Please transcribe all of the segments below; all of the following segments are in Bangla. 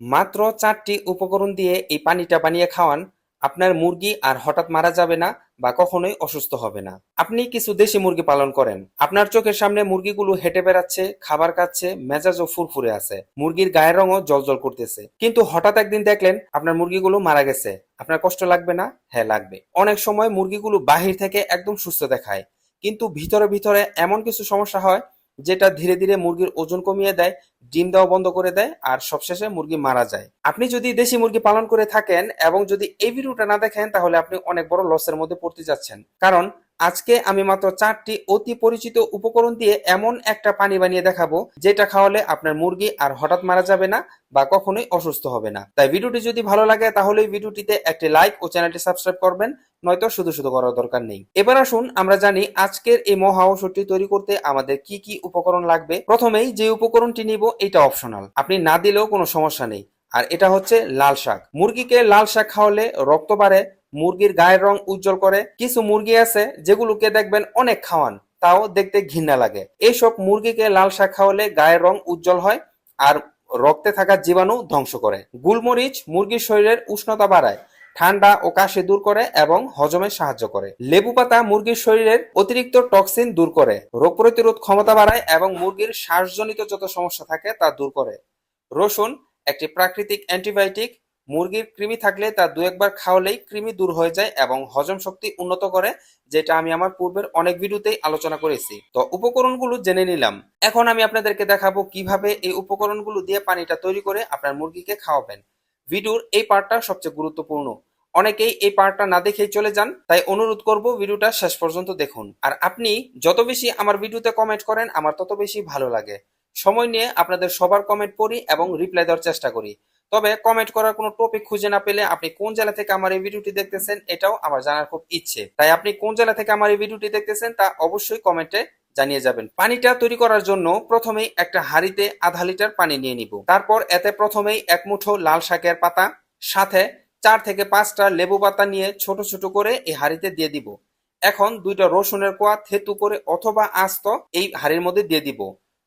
মাত্র চারটি উপকরণ দিয়ে এই পানিটা বানিয়ে খাওয়ান, আপনার মুরগি আর হঠাৎ মারা যাবে না বা কখনোই অসুস্থ হবে না। আপনি কিছু দেশি মুরগি পালন করেন। আপনার চোখের সামনে মুরগিগুলো হেঁটে বেড়াচ্ছে, খাবার খাচ্ছে, মেজাজও ফুরফুরে আছে। মুরগির গায়ের রঙও জলজল করতেছে। কিন্তু হঠাৎ একদিন দেখলেন আপনার মুরগিগুলো মারা গেছে। আপনার কষ্ট লাগবে না? হ্যাঁ লাগবে। অনেক সময় মুরগিগুলো বাহির থেকে একদম সুস্থ দেখায়। কিন্তু ভিতরে ভিতরে এমন কিছু সমস্যা হয় যেটা ধীরে ধীরে মুরগির ওজন কমিয়ে দেয়, ডিম দেওয়া বন্ধ করে দেয়, আর সবশেষে মুরগি মারা যায়। আপনি যদি দেশি মুরগি পালন করে থাকেন এবং যদি এই ভিডিওটা না দেখেন, তাহলে আপনি অনেক বড় লসের মধ্যে পড়তে যাচ্ছেন। কারণ আজকে আমি মাত্র চারটি অতি পরিচিত উপকরণ দিয়ে এমন একটা পানি বানিয়ে দেখাবো, যেটা খাওয়ালে আপনার মুরগি আর হঠাৎ মারা যাবে না বা কখনোই অসুস্থ হবে না। তাই ভিডিওটি যদি ভালো লাগে, তাহলে ভিডিওটিতে একটি লাইক ও চ্যানেলটি সাবস্ক্রাইব করবেন, নয়তো শুধু শুধু করার দরকার নেই। এবার আসুন, আমরা জানি আজকের এই মহা ঔষধটি তৈরি করতে আমাদের কি কি উপকরণ লাগবে। প্রথমেই যে উপকরণটি নিব, এটা অপশনাল। আপনি না দিলেও কোনো সমস্যা নেই। আর এটা হচ্ছে লাল শাক। মুরগিকে লাল শাক খাওয়ালে রক্ত বাড়ে মুরগির গায়ের রং উজ্জ্বল করে। কিছু মুরগি আছে যেগুলোকে দেখবেন অনেক খাওয়ান, তাও দেখতে ঘৃণা লাগে। এইসব মুরগিকে লাল শাক খাওয়ালে গায়ের রং উজ্জ্বল হয় আর রক্তে থাকা জীবাণু ধ্বংস করে। গুলমরিচ মুরগির শরীরের উষ্ণতা বাড়ায়, ঠান্ডা ও কাশি দূর করে এবং হজমে সাহায্য করে। লেবু পাতা মুরগির শরীরের অতিরিক্ত টক্সিন দূর করে, রোগ প্রতিরোধ ক্ষমতা বাড়ায় এবং মুরগির শ্বাসজনিত যত সমস্যা থাকে তা দূর করে। রসুন, একটি প্রাকৃতিক অ্যান্টিবায়োটিক মুরগির কৃমি থাকলে তা দু একবার খাওয়ালেই কৃমি দূর হয়ে যায় এবং হজম শক্তি উন্নত করে, যেটা আমি আমার পূর্বের অনেক ভিডিওতেই আলোচনা করেছি। তো উপকরণগুলো জেনে নিলাম। এখন আমি আপনাদেরকে দেখাবো কীভাবে এই উপকরণগুলো দিয়ে পানিটা তৈরি করে আপনার মুরগিকে খাওয়াবেন। ভিডিওর এই পার্টটা সবচেয়ে গুরুত্বপূর্ণ। অনেকেই এই পার্টটা না দেখেই চলে যান, তাই অনুরোধ করব ভিডিওটা শেষ পর্যন্ত দেখুন। আর আপনি যত বেশি আমার ভিডিওতে কমেন্ট করেন, আমার তত বেশি ভালো লাগে। সময় নিয়ে আপনাদের সবার কমেন্ট পড়ি এবং রিপ্লাই দেওয়ার চেষ্টা করি। তবে কমেন্ট করার কোনো টপিক খুঁজে না পেলে আপনি কোন জেলা থেকে আমার এই ভিডিওটি দেখতেছেন এটাও আমার জানার খুব ইচ্ছে। তাই আপনি কোন জেলা থেকে আমার এই ভিডিওটি দেখতেছেন তা অবশ্যই কমেন্টে জানিয়ে যাবেন। পানিটা তৈরি করার জন্য প্রথমেই একটা হাঁড়িতে আধা লিটার পানি নিয়ে নিব। তারপর এতে প্রথমেই এক মুঠো লাল শাকের পাতা, সাথে চার থেকে পাঁচটা লেবু পাতা নিয়ে ছোট ছোট করে এই হাঁড়িতে দিয়ে দিব। এখন দুইটা রসুনের কোয়া, থেতু করে অথবা আস্ত এই হাঁড়ির মধ্যে দিয়ে দিব।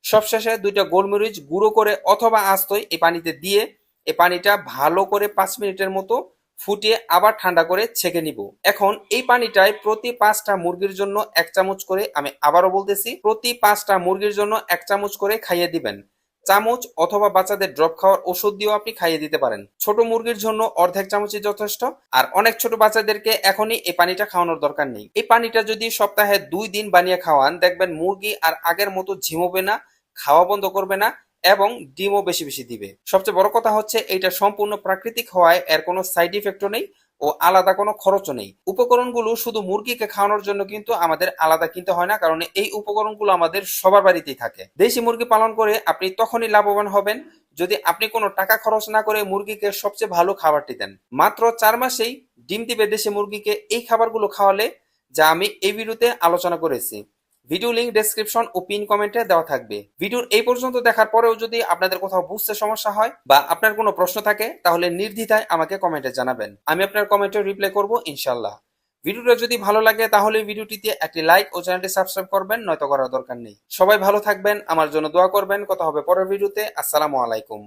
সবশেষে দুইটা গোলমরিচ গুঁড়ো করে অথবা আস্তই এই পানিতে দিয়ে এই পানিটা ভালো করে পাঁচ মিনিটের মতো ফুটিয়ে আবার ঠান্ডা করে ছেঁকে নিব। এখন এই পানিটায় প্রতি পাঁচটা মুরগির জন্য এক চামচ করে আমি আবারও বলতেছি, প্রতি পাঁচটা মুরগির জন্য এক চামচ করে খাইয়ে দিবেন। চামচ অথবা বাচ্চাদের ড্রপ খাওয়ার ওষুধ দিয়েও আপনি খাইয়ে দিতে পারেন। ছোট মুরগির জন্য অর্ধেক চামচই যথেষ্ট, আর অনেক ছোট বাচ্চাদেরকে এখনই এই পানিটা খাওয়ানোর দরকার নেই। এই পানিটা যদি সপ্তাহে দুই দিন বানিয়ে খাওয়ান, দেখবেন মুরগি আর আগের মতো ঝিমোবে না, খাওয়া বন্ধ করবে না এবং ডিমও বেশি বেশি দিবে। সবচেয়ে বড় কথা হচ্ছে এটা সম্পূর্ণ প্রাকৃতিক হওয়ায় এর কোনো সাইড ইফেক্টও নেই ও আলাদা কোনো খরচও নেই। উপকরণগুলো শুধু মুরগিকে খাওয়ানোর জন্য কিন্তু আমাদের আলাদা কিনতে হয় না, কারণ এই উপকরণগুলো আমাদের সবার বাড়িতেই থাকে। দেশি মুরগি পালন করে আপনি তখনই লাভবান হবেন যদি আপনি কোনো টাকা খরচ না করে মুরগিকে সবচেয়ে ভালো খাবারটি দেন। মাত্র চার মাসেই ডিম দিবে দেশি মুরগিকে এই খাবারগুলো খাওয়ালে, যা আমি এই ভিডিওতে আলোচনা করেছি। ভিডিও লিঙ্ক ডেসক্রিপশন ও পিন কমেন্টে দেওয়া থাকবে। ভিডিওর এই পর্যন্ত দেখার পরেও যদি আপনাদের কোথাও বুঝতে সমস্যা হয় বা আপনার কোনো প্রশ্ন থাকে, তাহলে নির্দ্বিধায় আমাকে কমেন্টে জানাবেন। আমি আপনার কমেন্টে রিপ্লাই করব ইনশাল্লাহ ভিডিওটা যদি ভালো লাগে, তাহলে ভিডিওটিতে একটি লাইক ও চ্যানেলটি সাবস্ক্রাইব করবেন, নয়তো করার দরকার নেই। সবাই ভালো থাকবেন, আমার জন্য দোয়া করবেন। কথা হবে পরের ভিডিওতে। আসসালামু আলাইকুম।